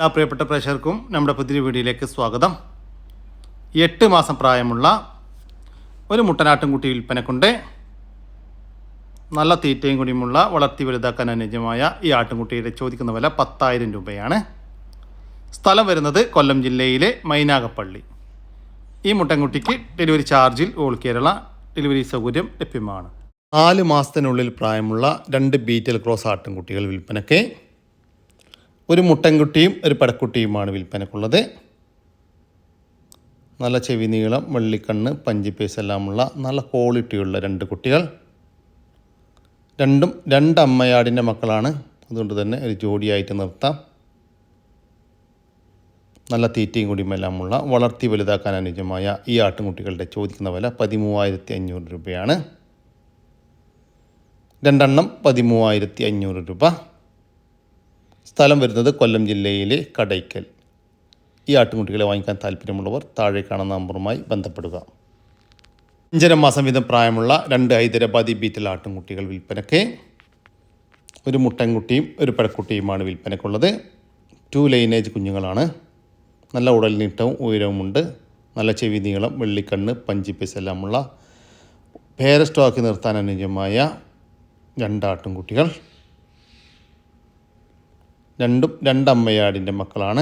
എല്ലാ പ്രിയപ്പെട്ട പ്രേക്ഷകർക്കും നമ്മുടെ പുതിയ വീഡിയോയിലേക്ക് സ്വാഗതം. എട്ട് മാസം പ്രായമുള്ള ഒരു മുട്ടനാട്ടുംകുട്ടി വിൽപ്പനക്കുണ്ട്. നല്ല തീറ്റയും കൂടിയുമുള്ള വളർത്തി വലുതാക്കാൻ അനുയോജ്യമായ ഈ ആട്ടുംകുട്ടിയുടെ ചോദിക്കുന്ന വില പത്തായിരം രൂപയാണ്. സ്ഥലം വരുന്നത് കൊല്ലം ജില്ലയിലെ മൈനാഗപ്പള്ളി. ഈ മുട്ടൻകുട്ടിക്ക് ഡെലിവറി ചാർജിൽ ഓൾ കേരള ഡെലിവറി സൗകര്യം ലഭ്യമാണ്. നാല് മാസത്തിനുള്ളിൽ പ്രായമുള്ള രണ്ട് ബീറ്റൽ ക്രോസ് ആട്ടിൻകുട്ടികൾ വിൽപ്പനയ്ക്ക് ഒരു മുട്ടൻകുട്ടിയും ഒരു പടക്കുട്ടിയുമാണ് വിൽപ്പനക്കുള്ളത്. നല്ല ചെവി നീളം വെള്ളിക്കണ്ണ് പഞ്ചിപ്പേസ് എല്ലാമുള്ള നല്ല ക്വാളിറ്റിയുള്ള രണ്ട് കുട്ടികൾ. രണ്ടും രണ്ട് അമ്മയാടിന്റെ മക്കളാണ്. അതുകൊണ്ട് തന്നെ ഒരു ജോഡിയായിട്ട് നിർത്താം. നല്ല തീറ്റയും കുടിയുമെല്ലാമുള്ള വളർത്തി വലുതാക്കാൻ അനുയോജ്യമായ ഈ ആട്ടുംകുട്ടികളുടെ ചോദിക്കുന്ന വില പതിമൂവായിരത്തി അഞ്ഞൂറ് രൂപയാണ്. രണ്ടെണ്ണം പതിമൂവായിരത്തി അഞ്ഞൂറ് രൂപ. സ്ഥലം വരുന്നത് കൊല്ലം ജില്ലയിലെ കടയ്ക്കൽ. ഈ ആട്ടുകുട്ടികളെ വാങ്ങിക്കാൻ താല്പര്യമുള്ളവർ താഴെ കാണുന്ന നമ്പറുമായി ബന്ധപ്പെടുക. അഞ്ചര മാസം വീതം പ്രായമുള്ള രണ്ട് ഹൈദരാബാദി ബീറ്റൽ ആട്ടുംകുട്ടികൾ വിൽപ്പനയ്ക്ക് ഒരു മുട്ടൻകുട്ടിയും ഒരു പഴക്കുട്ടിയുമാണ് വിൽപ്പനയ്ക്കുള്ളത്. ടു ലൈനേജ് കുഞ്ഞുങ്ങളാണ്. നല്ല ഉടൽ നീട്ടവും ഉയരവുമുണ്ട്. നല്ല ചെവി നീളം വെള്ളിക്കണ്ണ് പഞ്ചിപ്പീസ് എല്ലാമുള്ള. പേര സ്റ്റോക്കി നിർത്താൻ അനുയോജ്യമായ രണ്ടാട്ടുംകുട്ടികൾ രണ്ടും രണ്ടമ്മയാടിന്റെ മക്കളാണ്.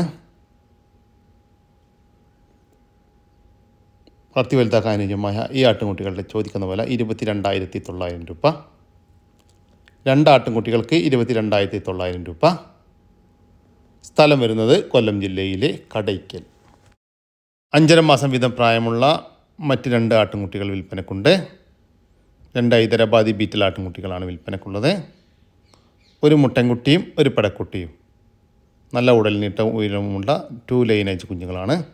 വളർത്തി വലുതാക്കാൻ അനുയോജ്യമായ ഈ ആട്ടുംകുട്ടികളുടെ ചോദിക്കുന്ന പോലെ ഇരുപത്തി രണ്ടായിരത്തി തൊള്ളായിരം രൂപ. രണ്ട് ആട്ടുംകുട്ടികൾക്ക് ഇരുപത്തി രണ്ടായിരത്തി തൊള്ളായിരം രൂപ. സ്ഥലം വരുന്നത് കൊല്ലം ജില്ലയിലെ കടയ്ക്കൽ. അഞ്ചര മാസം വീതം പ്രായമുള്ള മറ്റ് രണ്ട് ആട്ടുംകുട്ടികൾ വിൽപ്പനക്കുണ്ട്. രണ്ട് ഹൈദരാബാദി ബീറ്റൽ ആട്ടുംകുട്ടികളാണ് വിൽപ്പനക്കുള്ളത്. ഒരു മുട്ടൻകുട്ടിയും ഒരു പടക്കുട്ടിയും. നല്ല ഉടലിനിട്ട ഉയരമുള്ള ടു ലൈനേജ് കുഞ്ഞുങ്ങളാണ്.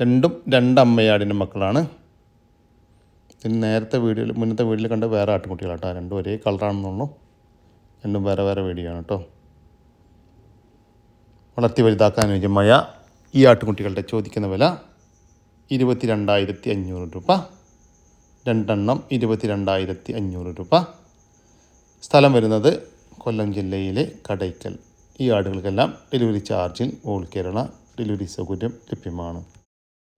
രണ്ടും രണ്ടമ്മയാടിന്റെ മക്കളാണ്. ഇതിന് നേരത്തെ വീഡിയോയിൽ മുന്നത്തെ വീഡിയോയിൽ കണ്ട വേറെ ആട്ടുകുട്ടികളാട്ടോ. രണ്ടും ഒരേ കളറാണെന്നുള്ളൂ രണ്ടും വേറെ വേറെ വീഡിയോ കേട്ടോ വളർത്തി വലുതാക്കാൻ അനുയോജ്യമായ ഈ ആട്ടുകുട്ടികളുടെ ചോദിക്കുന്ന വില ഇരുപത്തി രണ്ടായിരത്തി അഞ്ഞൂറ് രൂപ. രണ്ടെണ്ണം ഇരുപത്തി രണ്ടായിരത്തി അഞ്ഞൂറ് രൂപ. സ്ഥലം വരുന്നത് കൊല്ലം ജില്ലയിലെ കടയ്ക്കൽ. ഈ ആടുകൾക്കെല്ലാം ഡെലിവറി ചാർജിൽ ഓൾ കേരള ഡെലിവറി സൗകര്യം ലഭ്യമാണ്.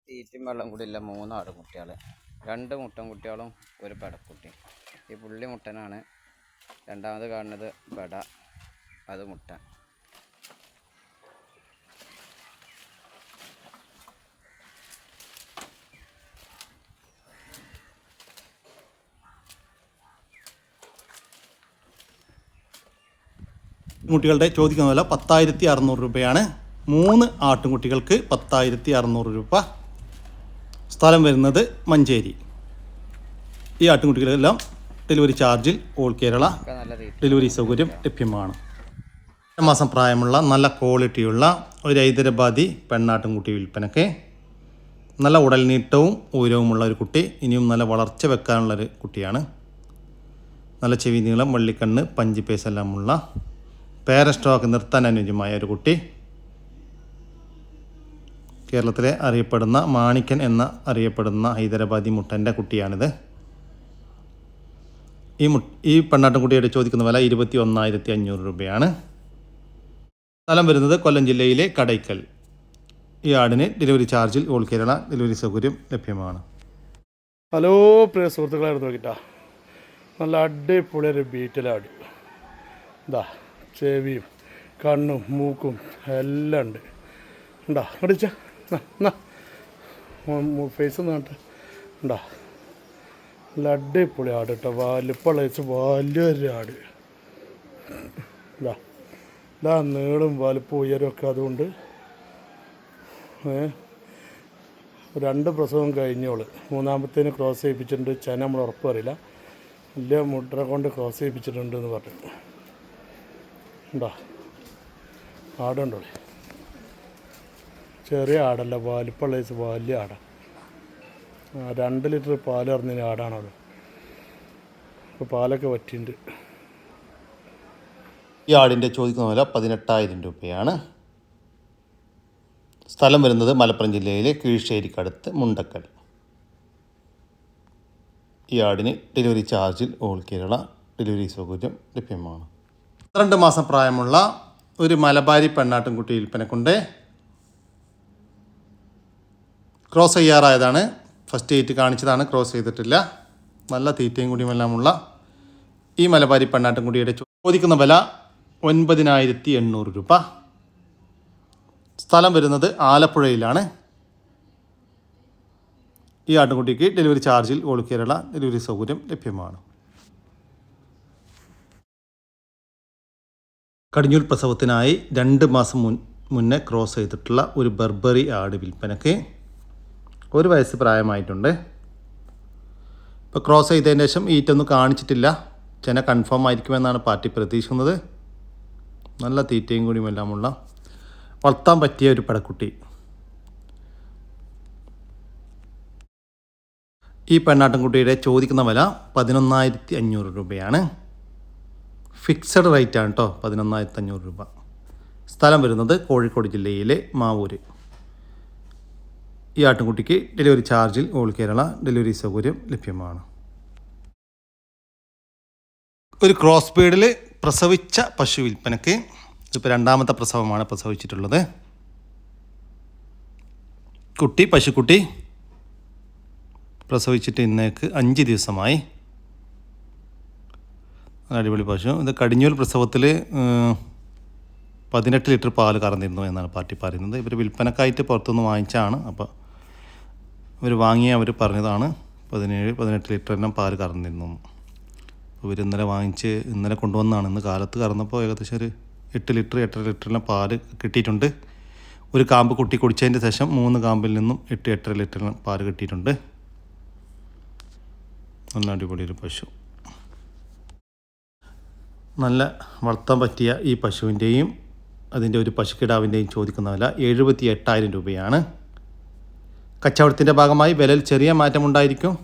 തീറ്റും വെള്ളം കൂടി ഇല്ല മൂന്ന് ആടുകുട്ടികൾ രണ്ട് മുട്ടൻ കുട്ടികളും ഒരു പെടക്കുട്ടി. ഈ പുള്ളി മുട്ടനാണ്. രണ്ടാമത് കാണുന്നത് പെട അത് മുട്ടൻ. കുട്ടികളുടെ ചോദിക്കുന്ന വില പത്തായിരത്തി അറുന്നൂറ് രൂപയാണ്. മൂന്ന് ആട്ടുംകുട്ടികൾക്ക് പത്തായിരത്തി അറുന്നൂറ് രൂപ. സ്ഥലം വരുന്നത് മഞ്ചേരി. ഈ ആട്ടുംകുട്ടികളെല്ലാം ഡെലിവറി ചാർജിൽ ഓൾ കേരള ഡെലിവറി സൗകര്യം ലഭ്യമാണ്. മാസം പ്രായമുള്ള നല്ല ക്വാളിറ്റിയുള്ള ഒരു ഹൈദരാബാദി പെണ്ണാട്ടുംകുട്ടി വിൽപ്പനയ്ക്ക് നല്ല ഉടൽ നീട്ടവും ഉയരവുമുള്ള ഒരു കുട്ടി ഇനിയും നല്ല വളർച്ച വെക്കാനുള്ളൊരു കുട്ടിയാണ്. നല്ല ചെവി നീളം വള്ളിക്കണ്ണ് പഞ്ചിപ്പേസ് എല്ലാമുള്ള പേര സ്റ്റോക്ക് നിർത്താൻ അനുയോജ്യമായ ഒരു കുട്ടി. കേരളത്തിലെ അറിയപ്പെടുന്ന മാണിക്കൻ എന്ന അറിയപ്പെടുന്ന ഹൈദരാബാദി മുട്ടന്റെ കുട്ടിയാണിത്. ഈ മു ഈ പെണ്ണാട്ടുംകുട്ടിയുടെ ചോദിക്കുന്ന വില ഇരുപത്തി ഒന്നായിരത്തി അഞ്ഞൂറ് രൂപയാണ്. സ്ഥലം വരുന്നത് കൊല്ലം ജില്ലയിലെ കടയ്ക്കൽ. ഈ ആടിന് ഡെലിവറി ചാർജിൽ ഓൾ കേരള ഡെലിവറി സൗകര്യം ലഭ്യമാണ്. ഹലോ പ്രിയ സുഹൃത്തുക്കളായിരുന്നു നോക്കിട്ടാ നല്ല അടിപൊളി ഒരു ബീറ്റിലാട്. ഇതാ ചെവിയും കണ്ണും മൂക്കും എല്ലാം ഉണ്ട്. ഉണ്ടാ? അടിച്ച ഫേസ് ഒന്ന് കട്ടെ ഉണ്ടാ? നല്ല അടിപൊളി ആട് കേട്ടോ. വലുപ്പളച്ച് വലിയൊരു ആട്. ഇതാ. ഇതാ നീളും വലിപ്പം ഉയരമൊക്കെ അതുകൊണ്ട് രണ്ട് പ്രസവം കഴിഞ്ഞോൾ. മൂന്നാമത്തേന് ക്രോസ് ചെയ്യിപ്പിച്ചിട്ടുണ്ട്. ചെന നമ്മൾ ഉറപ്പ് അറിയില്ല വലിയ മുട്ട കൊണ്ട് ക്രോസ് ചെയ്യിപ്പിച്ചിട്ടുണ്ട് എന്ന് പറഞ്ഞു. ഉണ്ടോ ആടുണ്ടോ ചെറിയ ആടല്ല വലിപ്പമുള്ള വെച്ച് വലിയ ആട. രണ്ട് ലിറ്റർ പാൽ ഇറങ്ങിയ ആടാണത് അപ്പോൾ പാലൊക്കെ വറ്റിയിട്ടുണ്ട് ഈ ആടിന്റെ ചോദിക്കുന്ന വില പതിനെട്ടായിരം രൂപയാണ്. സ്ഥലം വരുന്നത് മലപ്പുറം ജില്ലയിലെ കീഴ്ശ്ശേരിക്കടുത്ത് മുണ്ടക്കൽ. ഈ ആടിന് ഡെലിവറി ചാർജിൽ ഓൾ കേരള ഡെലിവറി സൗകര്യം ലഭ്യമാണ്. പന്ത്രണ്ട് മാസം പ്രായമുള്ള ഒരു മലബാരി പെണ്ണാട്ടിൻകുട്ടി വിൽപ്പന കൊണ്ട് ക്രോസ് ചെയ്യാറായതാണ്. ഫസ്റ്റ് എയ്റ്റ് കാണിച്ചതാണ് ക്രോസ് ചെയ്തിട്ടില്ല. നല്ല തീറ്റയും കൂടിയുമെല്ലാമുള്ള ഈ മലബാരി പെണ്ണാട്ടിൻകുട്ടിയുടെ ചോദിക്കുന്ന വില ഒൻപതിനായിരത്തി എണ്ണൂറ് രൂപ. സ്ഥലം വരുന്നത് ആലപ്പുഴയിലാണ്. ഈ ആട്ടിൻകുട്ടിക്ക് ഡെലിവറി ചാർജിൽ ഓൾ കേരള ഡെലിവറി സൗകര്യം ലഭ്യമാണ്. കടിഞ്ഞൂൽ പ്രസവത്തിനായി രണ്ട് മാസം മുൻ മുന്നേ ക്രോസ് ചെയ്തിട്ടുള്ള ഒരു ബർബറി ആട് വിൽപ്പനയ്ക്ക് ഒരു വയസ്സ് പ്രായമായിട്ടുണ്ട്. ഇപ്പോൾ ക്രോസ് ചെയ്തതിന് ശേഷം ഈറ്റൊന്നും കാണിച്ചിട്ടില്ല. ചെന കൺഫേം ആയിരിക്കുമെന്നാണ് പാർട്ടി പ്രതീക്ഷിക്കുന്നത്. നല്ല തീറ്റയും കൂടിയും എല്ലാമുള്ള വളർത്താൻ പറ്റിയ ഒരു പടക്കുട്ടി. ഈ പെണ്ണാട്ടിൻകുട്ടിയുടെ ചോദിക്കുന്ന വില പതിനൊന്നായിരത്തി അഞ്ഞൂറ് രൂപയാണ്. ഫിക്സഡ് റേറ്റ് ആണ് കേട്ടോ പതിനൊന്നായിരത്തി അഞ്ഞൂറ് രൂപ. സ്ഥലം വരുന്നത് കോഴിക്കോട് ജില്ലയിലെ മാവൂര്. ഈ ആട്ടിൻകുട്ടിക്ക് ഡെലിവറി ചാർജിൽ ഓൾ കേരള ഡെലിവറി സൗകര്യം ലഭ്യമാണ്. ഒരു ക്രോസ് ബീഡിൽ പ്രസവിച്ച പശു വിൽപ്പനയ്ക്ക് ഇപ്പോൾ രണ്ടാമത്തെ പ്രസവമാണ് പ്രസവിച്ചിട്ടുള്ളത്. കുട്ടി പശുക്കുട്ടി പ്രസവിച്ചിട്ട് ഇന്നേക്ക് അഞ്ച് ദിവസമായി. അടിപൊളി പശു. ഇത് കടിഞ്ഞൂൽ പ്രസവത്തിൽ പതിനെട്ട് ലിറ്റർ പാൽ കറന്നിരുന്നു എന്നാണ് പാർട്ടി പറയുന്നത്. ഇവർ വിൽപ്പനക്കായിട്ട് പുറത്തുനിന്ന് വാങ്ങിച്ചാണ്. അപ്പോൾ ഇവർ വാങ്ങിയ അവർ പറഞ്ഞതാണ് പതിനേഴ് പതിനെട്ട് ലിറ്ററിനും പാൽ കറന്നിരുന്നു. ഇവർ ഇന്നലെ വാങ്ങിച്ച് ഇന്നലെ കൊണ്ടുവന്നാണ്. ഇന്ന് കാലത്ത് കറന്നപ്പോൾ ഏകദേശം ഒരു എട്ട് ലിറ്റർ എട്ടര ലിറ്ററിനും പാൽ കിട്ടിയിട്ടുണ്ട്. ഒരു കാമ്പ് കുട്ടി കുടിച്ചതിന്റെ ശേഷം മൂന്ന് കാമ്പിൽ നിന്നും എട്ട് എട്ടര ലിറ്റർ പാൽ കിട്ടിയിട്ടുണ്ട്. നല്ല അടിപൊളി ഒരു പശു. നല്ല വളർത്താൻ പറ്റിയ ഈ പശുവിന്റെയും അതിന്റെ ഒരു പശുക്കിടാവിന്റെയും ചോദിക്കുന്ന വില എഴുപത്തി എട്ടായിരം രൂപയാണ്. കച്ചവടത്തിന്റെ ഭാഗമായി വിലയിൽ ചെറിയ മാറ്റമുണ്ടായിരിക്കും.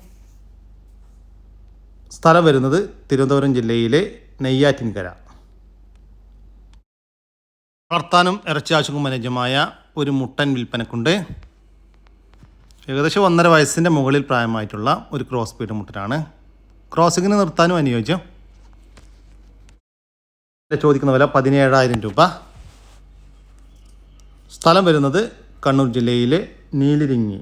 സ്ഥലം വരുന്നത് തിരുവനന്തപുരം ജില്ലയിലെ നെയ്യാറ്റിൻകര. വളർത്താനും ഇറച്ചിയാശുക്കും അനുജമായ ഒരു മുട്ടൻ വിൽപ്പനക്കുണ്ട്. ഏകദേശം ഒന്നര വയസ്സിന്റെ മുകളിൽ പ്രായമായിട്ടുള്ള ഒരു ക്രോസ് പീഡ് മുട്ടനാണ്. ക്രോസിങ്ങിന് നിർത്താനും അനുയോജ്യം. ചോദിക്കുന്ന വില പതിനേഴായിരം രൂപ. സ്ഥലം വരുന്നത് കണ്ണൂർ ജില്ലയിലെ നീലിരിങ്ങി.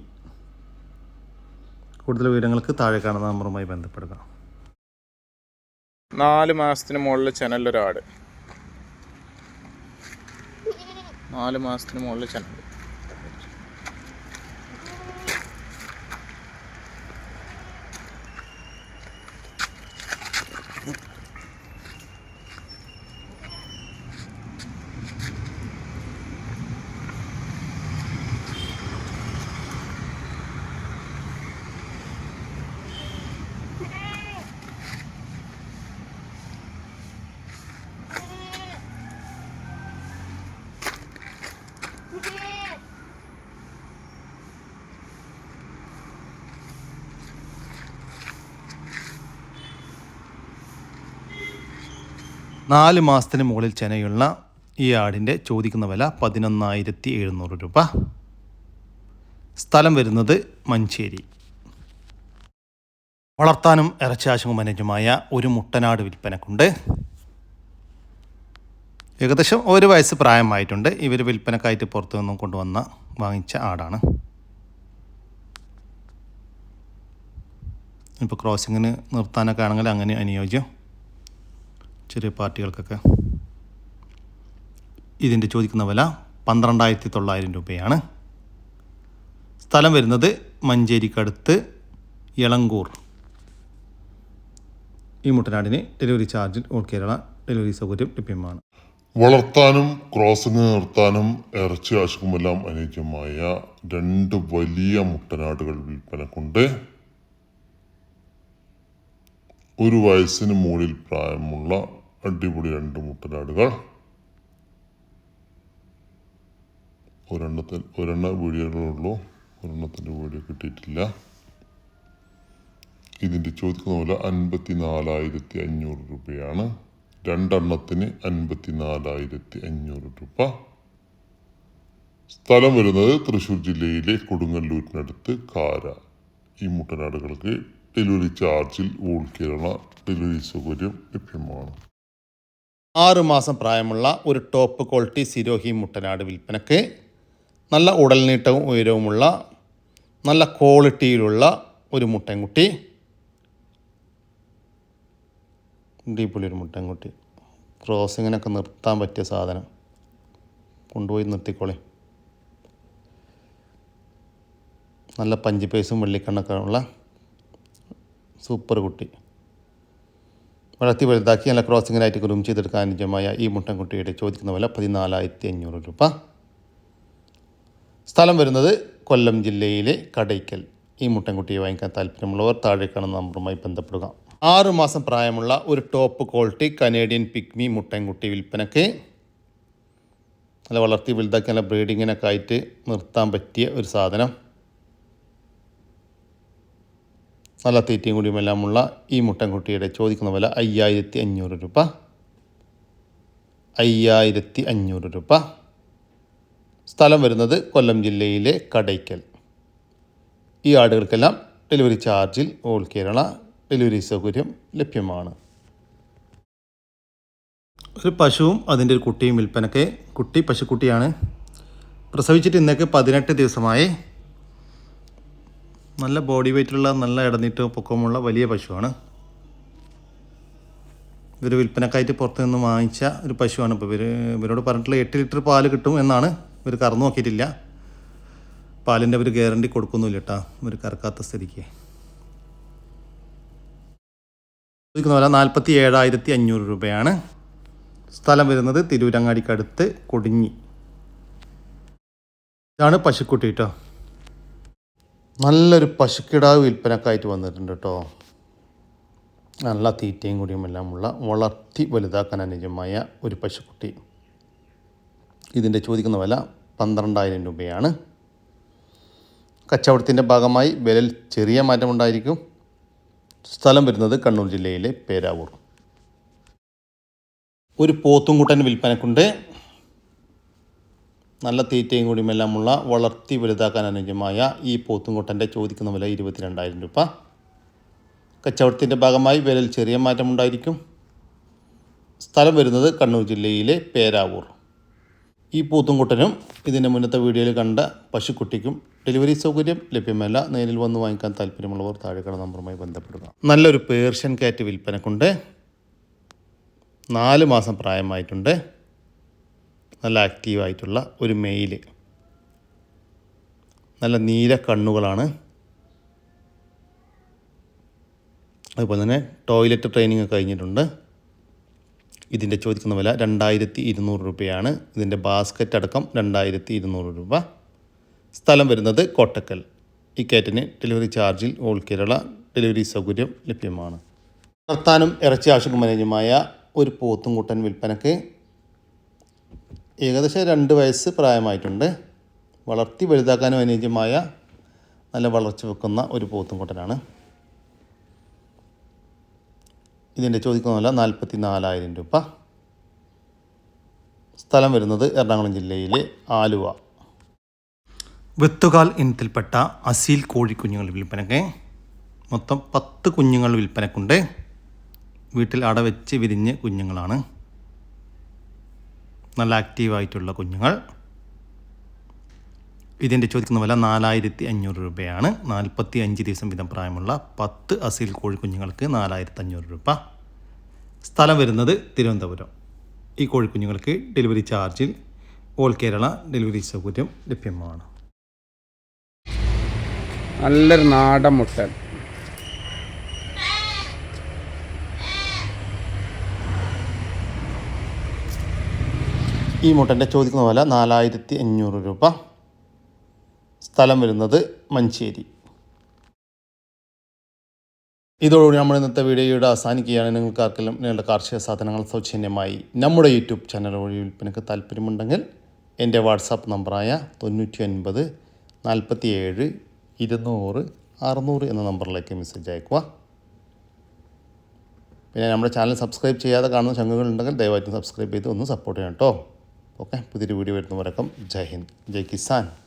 കൂടുതൽ വിവരങ്ങൾക്ക് താഴെ കാണുന്ന നമ്പറുമായി ബന്ധപ്പെടുക. നാല് മാസത്തിന് മുകളിൽ ചെനലൊരാട് നാല് മാസത്തിന് മുകളിൽ ചെനൽ നാല് മാസത്തിന് മുകളിൽ ചെനയുള്ള ഈ ആടിന്റെ ചോദിക്കുന്ന വില പതിനൊന്നായിരത്തി എഴുന്നൂറ് രൂപ. സ്ഥലം വരുന്നത് മഞ്ചേരി. വളർത്താനും ഇറച്ചാശും അനുജമായ ഒരു മുട്ടനാട് വിൽപ്പനക്കുണ്ട്. ഏകദേശം ഒരു വയസ്സ് പ്രായമായിട്ടുണ്ട്. ഇവർ വിൽപ്പനക്കായിട്ട് പുറത്തു നിന്നും കൊണ്ടുവന്ന വാങ്ങിച്ച ആടാണ്. ഇപ്പോൾ ക്രോസിങ്ങിന് നിർത്താനൊക്കെ ആണെങ്കിൽ അങ്ങനെ അനുയോജ്യം. ചെറിയ പാർട്ടികൾക്കൊക്കെ ഇതിന്റെ ചോദിക്കുന്ന വില പന്ത്രണ്ടായിരത്തി തൊള്ളായിരം രൂപയാണ്. സ്ഥലം വരുന്നത് മഞ്ചേരിക്കടുത്ത് ഇളങ്കൂർ ഈ മുട്ടനാടിന് delivery charge all Kerala delivery സൗകര്യം ലഭ്യമാണ്. വളർത്താനും ക്രോസിംഗ് നിർത്താനും ഇറച്ചി ആശുക്കുമെല്ലാം അനുയോജ്യമായ രണ്ട് വലിയ മുട്ടനാടുകൾ വിൽപ്പനക്കുണ്ട് ഒരു വയസ്സിന് മുകളിൽ പ്രായമുള്ള അടിപൊളി രണ്ട് മുട്ടനാടുകൾ. ഒരെണ്ണത്തിൽ ഒരെണ്ണ വീഡിയോകളുള്ളൂ. ഒരെണ്ണത്തിന്റെ വീഡിയോ കിട്ടിയിട്ടില്ല. ഇതിന്റെ ചോദിക്കുന്ന പോലെ അൻപത്തി നാലായിരത്തി അഞ്ഞൂറ് രൂപയാണ്. രണ്ടെണ്ണത്തിന് അൻപത്തി നാലായിരത്തി അഞ്ഞൂറ് രൂപ. സ്ഥലം വരുന്നത് തൃശ്ശൂർ ജില്ലയിലെ കൊടുങ്ങല്ലൂരിനടുത്ത് കാര. ഈ മുട്ടനാടുകൾക്ക് ഡെലിവറി ചാർജിൽ ഓൾ കേരള ഡെലിവറി സൗകര്യം ലഭ്യമാണ്. ആറ് മാസം പ്രായമുള്ള ഒരു ടോപ്പ് ക്വാളിറ്റി സിരോഹി മുട്ടനാട് വിൽപ്പനക്ക് നല്ല ഉടൽനീട്ടവും ഉയരവുമുള്ള നല്ല ക്വാളിറ്റിയിലുള്ള ഒരു മുട്ടൻകുട്ടി. അടിപൊളി ഒരു മുട്ടൻകുട്ടി. ക്രോസിങ്ങിനൊക്കെ നിർത്താൻ പറ്റിയ സാധനം. കൊണ്ടുപോയി നിർത്തിക്കോളി. നല്ല പഞ്ച് പേസും വെള്ളിക്കണ്ണൊക്കെ ഉള്ള സൂപ്പർ കുട്ടി. വളർത്തി വലുതാക്കി നല്ല ക്രോസിങ്ങിനായിട്ട് ഗ്രൂം ചെയ്തെടുക്കാൻ അനുജമായ ഈ മുട്ടൻകുട്ടിയുടെ ചോദിക്കുന്ന വില പതിനാലായിരത്തി അഞ്ഞൂറ് രൂപ. സ്ഥലം വരുന്നത് കൊല്ലം ജില്ലയിലെ കടയ്ക്കൽ. ഈ മുട്ടൻകുട്ടിയെ വാങ്ങിക്കാൻ താല്പര്യമുള്ളവർ താഴെ കാണുന്ന നമ്പറുമായി ബന്ധപ്പെടുക. ആറുമാസം പ്രായമുള്ള ഒരു ടോപ്പ് ക്വാളിറ്റി കനേഡിയൻ പിഗ്മി മുട്ടൻകുട്ടി വിൽപ്പനക്ക് നല്ല വളർത്തി വലുതാക്കി നല്ല ബ്രീഡിങ്ങിനൊക്കെ ആയിട്ട് നിർത്താൻ പറ്റിയ ഒരു സാധനം. നല്ല തീറ്റയും കൂടിയുമെല്ലാമുള്ള ഈ മുട്ടൻകുട്ടിയുടെ ചോദിക്കുന്ന വില അയ്യായിരത്തി അഞ്ഞൂറ് രൂപ. അയ്യായിരത്തി അഞ്ഞൂറ് രൂപ. സ്ഥലം വരുന്നത് കൊല്ലം ജില്ലയിലെ കടയ്ക്കൽ. ഈ ആടുകൾക്കെല്ലാം ഡെലിവറി ചാർജിൽ ഓൾ കേരള ഡെലിവറി സൗകര്യം ലഭ്യമാണ്. ഒരു പശുവും അതിന്റെ ഒരു കുട്ടിയും വിൽപ്പനക്ക് കുട്ടി പശുക്കുട്ടിയാണ്. പ്രസവിച്ചിട്ട് ഇന്നേക്ക് പതിനെട്ട് ദിവസമായി. നല്ല ബോഡി വെയ്റ്റുള്ള നല്ല ഇടനീട്ടവും പൊക്കമുള്ള വലിയ പശുവാണ്. ഇവർ വിൽപ്പനക്കായിട്ട് പുറത്ത് നിന്ന് വാങ്ങിച്ച ഒരു പശുവാണ് ഇപ്പോൾ ഇവർ ഇവരോട് പറഞ്ഞിട്ടുള്ള എട്ട് ലിറ്റർ പാൽ കിട്ടും എന്നാണ് ഇവർ കറന്നു നോക്കിയിട്ടില്ല. പാലിന്റെ ഒരു ഗ്യാരണ്ടി കൊടുക്കുന്നില്ല കേട്ടോ ഇവർ കറക്കാത്ത സ്ഥിതിക്ക്. ചോദിക്കുന്ന നാൽപ്പത്തി ഏഴായിരത്തി അഞ്ഞൂറ് രൂപയാണ്. സ്ഥലം വരുന്നത് തിരൂരങ്ങാടിക്കടുത്ത് കൊടിഞ്ഞി. ഇതാണ് പശുക്കുട്ടി കേട്ടോ. നല്ലൊരു പശുക്കിടാവ് വിൽപ്പനക്കായിട്ട് വന്നിട്ടുണ്ട് കേട്ടോ. നല്ല തീറ്റയും കൂടിയും എല്ലാമുള്ള വളർത്തി വലുതാക്കാൻ അനുയോജ്യമായ ഒരു പശുക്കുട്ടി. ഇതിന്റെ ചോദിക്കുന്ന വില പന്ത്രണ്ടായിരം രൂപയാണ്. കച്ചവടത്തിന്റെ ഭാഗമായി വിലയിൽ ചെറിയ മാറ്റമുണ്ടായിരിക്കും. സ്ഥലം വരുന്നത് കണ്ണൂർ ജില്ലയിലെ പേരാവൂർ. ഒരു പോത്തുംകുട്ടൻ വിൽപ്പനക്കുണ്ട്. നല്ല തീറ്റയും കൂടിയുമെല്ലാമുള്ള വളർത്തി വലുതാക്കാൻ അനുയോജ്യമായ ഈ പോത്തുംകൊട്ടന്റെ ചോദിക്കുന്ന വില ഇരുപത്തിരണ്ടായിരം രൂപ. കച്ചവടത്തിന്റെ ഭാഗമായി വിലയിൽ ചെറിയ മാറ്റമുണ്ടായിരിക്കും സ്ഥലം വരുന്നത് കണ്ണൂർ ജില്ലയിലെ പേരാവൂർ. ഈ പൂത്തുംകുട്ടനും ഇതിന്റെ മുന്നത്തെ വീഡിയോയിൽ കണ്ട പശുക്കുട്ടിക്കും ഡെലിവറി സൗകര്യം ലഭ്യമല്ല. നേരിൽ വന്ന് വാങ്ങിക്കാൻ താല്പര്യമുള്ളവർ താഴെക്കട കട നമ്പറുമായി ബന്ധപ്പെടുക. നല്ലൊരു പേർഷ്യൻ കാറ്റ് വിൽപ്പനക്കുണ്ട്. നാല് മാസം പ്രായമായിട്ടുണ്ട്. നല്ല ആക്റ്റീവായിട്ടുള്ള ഒരു മെയിൽ നല്ല നീല കണ്ണുകളാണ്. അതുപോലെ തന്നെ ടോയ്ലറ്റ് ട്രെയിനിങ് കഴിഞ്ഞിട്ടുണ്ട്. ഇതിന്റെ ചോദിക്കുന്ന വില രണ്ടായിരത്തി ഇരുന്നൂറ് രൂപയാണ്. ഇതിന്റെ ബാസ്ക്കറ്റ് അടക്കം രണ്ടായിരത്തി ഇരുന്നൂറ് രൂപ. സ്ഥലം വരുന്നത് കോട്ടക്കൽ. ഈ കാറ്റിന് ഡെലിവറി ചാർജിൽ ഓൾ കേരള ഡെലിവറി സൗകര്യം ലഭ്യമാണ്. വളർത്താനും ഇറച്ചി മാനേജുമായ ഒരു പോത്തുംകൂട്ടൻ വിൽപ്പനക്ക് ഏകദേശം രണ്ട് വയസ്സ് പ്രായമായിട്ടുണ്ട്. വളർത്തി വലുതാക്കാനും അനുയോജ്യമായ നല്ല വളർച്ച വെക്കുന്ന ഒരു പോത്തുംകൊട്ടനാണ്. ഇതിന്റെ ചോദിക്കുന്ന വില നാൽപ്പത്തി നാലായിരം രൂപ. സ്ഥലം വരുന്നത് എറണാകുളം ജില്ലയിലെ ആലുവ. വെത്തുകാൽ ഇനത്തിൽപ്പെട്ട അസീൽ കോഴിക്കുഞ്ഞുങ്ങൾ വിൽപ്പനക്ക് മൊത്തം പത്ത് കുഞ്ഞുങ്ങൾ വിൽപ്പനക്കുണ്ട്. വീട്ടിൽ അടവെച്ച് വിരിഞ്ഞ് കുഞ്ഞുങ്ങളാണ്. നല്ല ആക്റ്റീവായിട്ടുള്ള കുഞ്ഞുങ്ങൾ. ഇതിന്റെ ചോദിക്കുന്ന വില നാലായിരത്തി അഞ്ഞൂറ് രൂപയാണ്. നാൽപ്പത്തി അഞ്ച് ദിവസം വീതം പ്രായമുള്ള പത്ത് അസീൽ കോഴിക്കുഞ്ഞുങ്ങൾക്ക് നാലായിരത്തി അഞ്ഞൂറ് രൂപ. സ്ഥലം വരുന്നത് തിരുവനന്തപുരം. ഈ കോഴിക്കുഞ്ഞുങ്ങൾക്ക് ഡെലിവറി ചാർജിൽ ഓൾ കേരള ഡെലിവറി സൗകര്യം ലഭ്യമാണ്. നല്ലൊരു നാടൻ മുട്ടൻ. ഈ മുട്ടന്റെ ചോദിക്കുന്ന പോലെ നാലായിരത്തി അഞ്ഞൂറ് രൂപ. സ്ഥലം വരുന്നത് മഞ്ചേരി. ഇതോടുകൂടി നമ്മൾ ഇന്നത്തെ വീഡിയോയുടെ അവസാനിക്കുകയാണ്. നിങ്ങൾക്ക് ആർക്കെല്ലാം നിങ്ങളുടെ കാർഷിക സാധനങ്ങൾ സൗജന്യമായി നമ്മുടെ യൂട്യൂബ് ചാനൽ വഴി വിൽപ്പനയ്ക്ക് താല്പര്യമുണ്ടെങ്കിൽ എന്റെ വാട്സാപ്പ് നമ്പറായ തൊണ്ണൂറ്റി ഒൻപത് നാൽപ്പത്തി ഏഴ് ഇരുന്നൂറ് അറുന്നൂറ് എന്ന നമ്പറിലേക്ക് മെസ്സേജ് അയക്കുക പിന്നെ നമ്മുടെ ചാനൽ സബ്സ്ക്രൈബ് ചെയ്യാതെ കാണുന്ന ചങ്ങുകളുണ്ടെങ്കിൽ ദയവായിട്ട് സബ്സ്ക്രൈബ് ചെയ്ത് ഒന്ന് സപ്പോർട്ട് ചെയ്യണം കേട്ടോ. ഓക്കെ. പുതിയൊരു വീഡിയോ വരുന്നവരൊക്കെ ജയ് ഹിന്ദ്. ജയ് കിസാൻ.